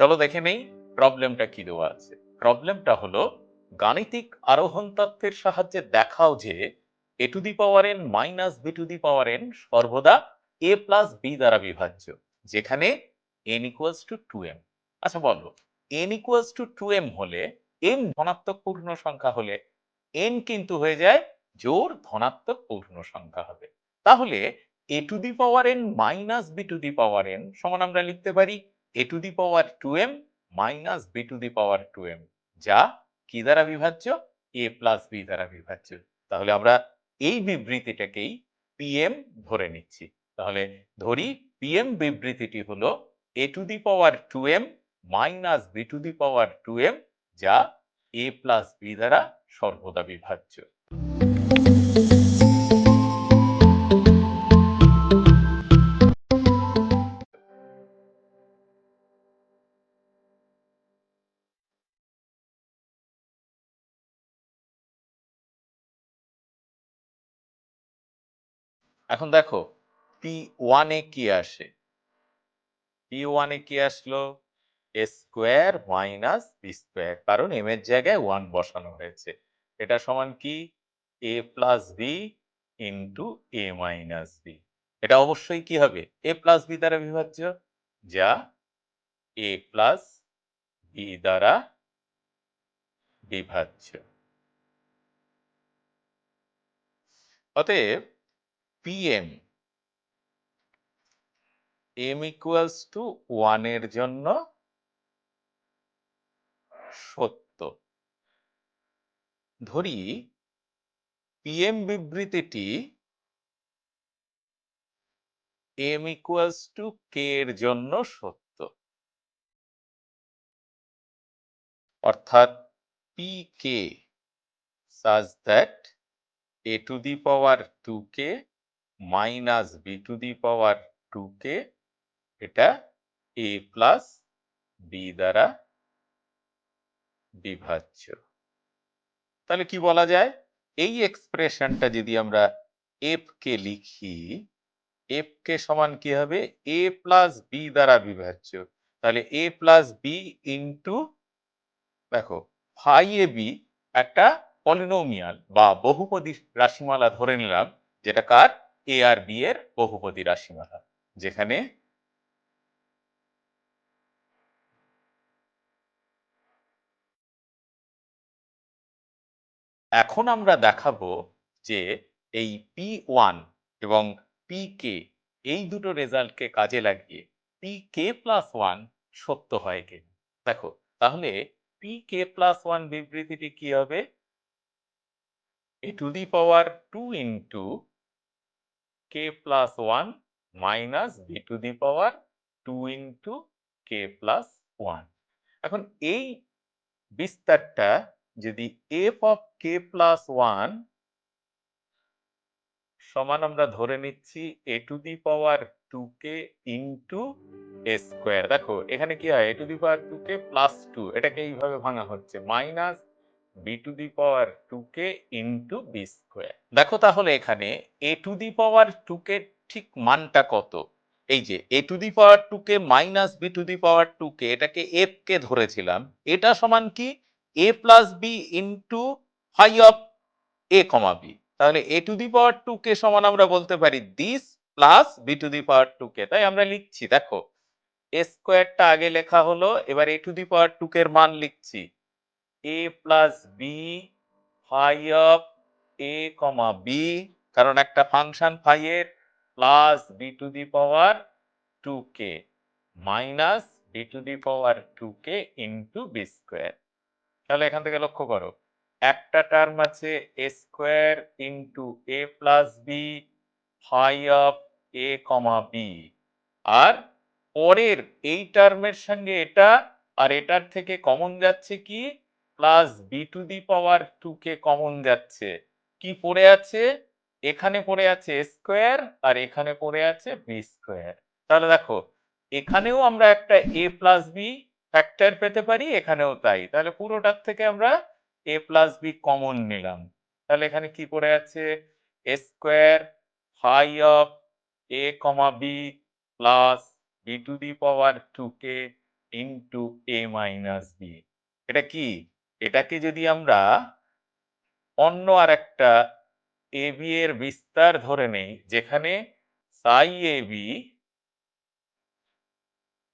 চলো দেখে নেই প্রবলেমটা কি দেওয়া আছে। প্রবলেমটা হলো, গাণিতিক আরোহণ তত্ত্বের সাহায্যে দেখাও যে A to the power N minus B to the power N সর্বদা এ প্লাস বি দ্বারা বিভাজ্য, যেখানে N equals to two M আচ্ছা বলো N equals to two M হলে এম ধনাত্মক পূর্ণ সংখ্যা হলে এন কিন্তু হয়ে যায় জোর ধনাত্মক পূর্ণ সংখ্যা হবে। তাহলে A to the power N minus B to the power N সমান আমরা লিখতে পারি A to the power two M minus B to the power two M যা কি দ্বারা বিভাজ্য? এ প্লাস বি দ্বারা বিভাজ্য। তাহলে আমরা এই বিবৃতিটাকেই পিএম ধরে নিচ্ছি। তাহলে ধরি পিএম বিবৃতিটি হলো A to the power two M minus B to the power two M যা এ প্লাস বি দ্বারা সর্বদা বিভাজ্য। এখন দেখো পি ওয়ানে কি আসে? পি ওয়ানে কি আসলো? A square minus B square কারণ এম এর জায়গায় ওয়ান বসানো হয়েছে। এটা সমান কি? A plus B into A minus B এটা অবশ্যই কি হবে? এ প্লাস বি দ্বারা বিভাজ্য, যা এ প্লাস বি দ্বারা বিভাজ্য। অতএব পিএম এম ইকুয়ালস টু ওয়ানের জন্য সত্য। ধরি পিএম বিবৃতিটি এম ইকুয়ালস টু কে এর জন্য সত্য। অর্থাৎ P K such that A to the power two K minus B to the power two K এটা এ প্লাস বি দ্বারা বিভাজ্য। তাহলে কি বলা যায়? এই এক্সপ্রেশনটা যদি আমরা এফ কে লিখি এফ কে সমান কি হবে? এ প্লাস বি দ্বারা বিভাজ্য। তাহলে এ প্লাস বি ইন্টু দেখো ফাই এ বি একটা পলিনোমিয়াল বা বহুপদী রাশিমালা ধরে নিলাম, যেটা কার? এ আর বি এর বহুপদী রাশিমালা, যেখানে এখন আমরা দেখাবো যে এই পি ওয়ান এবং পি কে এই দুটো রেজাল্টকে কাজে লাগিয়ে পি কে প্লাস ওয়ান সত্য হয় কি দেখো, তাহলে পি কে প্লাস ওয়ান বিবৃতিটি কি হবে? A to the power two into K plus one minus B to the power two into K plus one এখন এই বিস্তারটা যদি F of K plus one সমান আমরা ধরে নিচ্ছি A to the power two K into A square দেখো, এখানে কি হয়? A to the power two K plus two এটাকে এইভাবে ভাঙা হচ্ছে। Minus B to the power two K into B square দেখো তাহলে এখানে এ টু দি পাওয়ার টু কে ঠিক মানটা কত? এই যে A to the power two K minus B to the power two K এটাকে এফ কে ধরেছিলাম, এটা সমান কি? A plus B into phi of A comma B তাহলে এ টু দি পাওয়ার টু কে সমান আমরা বলতে পারি this plus B to the power two K তাই আমরা লিখছি, দেখো এ স্কোয়ারটা আগে লেখা হলো, এবার এ টু দি পাওয়ার টু এর মান লিখছি। A plus B phi of A comma B কারণ একটা ফাংশন ফাই এর plus B to the power two K minus B to the power two K into B square তাহলে এখান থেকে লক্ষ্য করো, একটা টার্ম আছে A square into A plus B phi of A comma B আর পরের এই টার্মের সঙ্গে এটা, আর এটার থেকে কমন যাচ্ছে কি? Plus B to the power two K common যাচ্ছে। কি পড়ে আছে? এখানে পড়ে আছে স্কোয়ার আর এখানে পড়ে আছে বি স্কোয়ার তাহলে দেখো, এখানেও আমরা একটা এ প্লাস বি ফ্যাক্টর পেতে পারি, এখানেও তাই। তাহলে পুরোটার থেকে আমরা এ প্লাস বি কমন নিলাম। তাহলে এখানে কি পড়ে আছে? Square phi of A comma B plus B to the power two K into A minus B এটা কি? এটাকে যদি আমরা অন্য আর একটা এ বি এর বিস্তার ধরে নেই, যেখানে সাই এ বি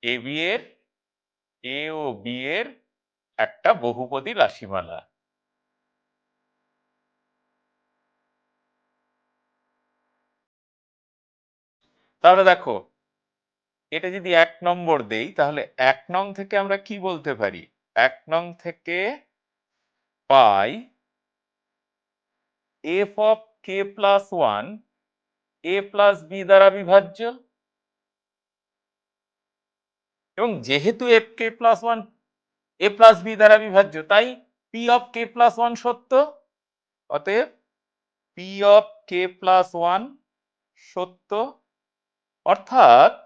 এ বি এর, এ ও বি এর একটা বহুপদী রাশিমালা। তাহলে দেখো, এটা যদি এক নম্বর দেই, তাহলে এক নং থেকে আমরা কি বলতে পারি? এক নং থেকে পাই F of K plus one A plus B দ্বারা বিভাজ্য। এবং যেহেতু F K plus one A plus B দ্বারা বিভাজ্য, তাই P of K plus one সত্য। অতএব P of K plus one সত্য। অর্থাৎ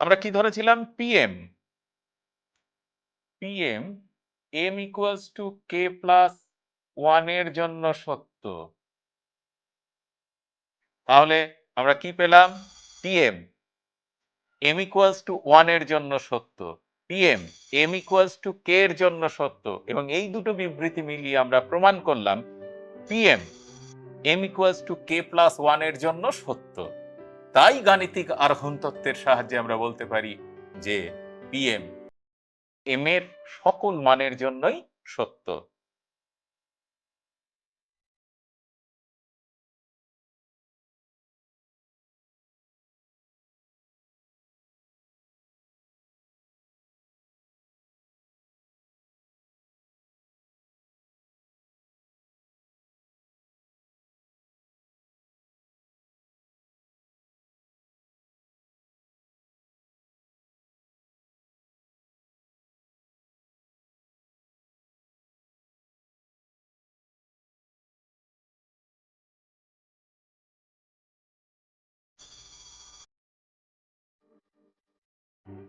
আমরা কি ধরেছিলাম? PM PM M equals to K plus ওয়ানের জন্য সত্য। তাহলে আমরা কি পেলাম? পিএম এম ইকুয়ালস টু ওয়ানের জন্য সত্য। PM M equals to K এর জন্য সত্য। এবং এই দুটো বিবৃতি মিলিয়ে আমরা প্রমাণ করলাম PM M equals to K plus ওয়ানের জন্য সত্য। তাই গাণিতিক আরোহণ তত্ত্বের সাহায্যে আমরা বলতে পারি যে পিএম এম এর সকল মানের জন্যই সত্য।